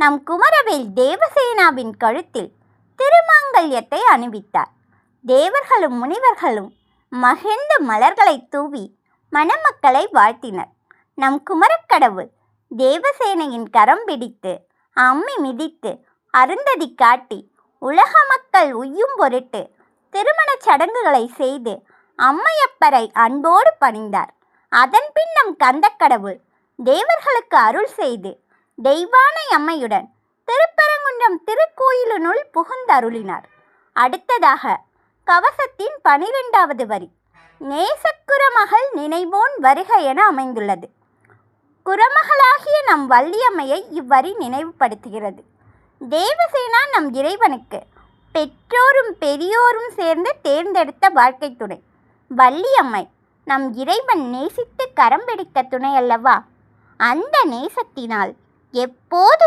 நம் குமரவேல் தேவசேனாவின் கழுத்தில் திருமாங்கல்யத்தை அணிவித்தார். தேவர்களும் முனிவர்களும் மகிழ்ந்த மலர்களை தூவி மணமக்களை வாழ்த்தினர். நம் குமரக்கடவுள் தேவசேனையின் கரம் பிடித்து அம்மி மிதித்து அருந்ததி காட்டி உலக மக்கள் உய்யும் பொருட்டு திருமணச் சடங்குகளை செய்து அம்மையப்பரை அன்போடு பணிந்தார். அதன்பின் நம் கந்தக்கடவுள் தேவர்களுக்கு அருள் செய்து தெய்வானை அம்மையுடன் திருப்பரங்குன்றம் திருக்கோயிலினுள் புகுந்தருளினார். அடுத்ததாக கவசத்தின் பனிரெண்டாவது வரி நேசக்குரமகள் நினைவோன் வருக என அமைந்துள்ளது. குரமகளாகிய நம் வள்ளியம்மையை இவ்வரி நினைவுபடுத்துகிறது. தேவசேனா நம் இறைவனுக்கு பெற்றோரும் பெரியோரும் சேர்ந்து தேர்ந்தெடுத்த வாழ்க்கை துணை. வள்ளியம்மை நம் இறைவன் நேசித்து கரம் பிடித்த துணை அல்லவா? அந்த நேசத்தினால் எப்போது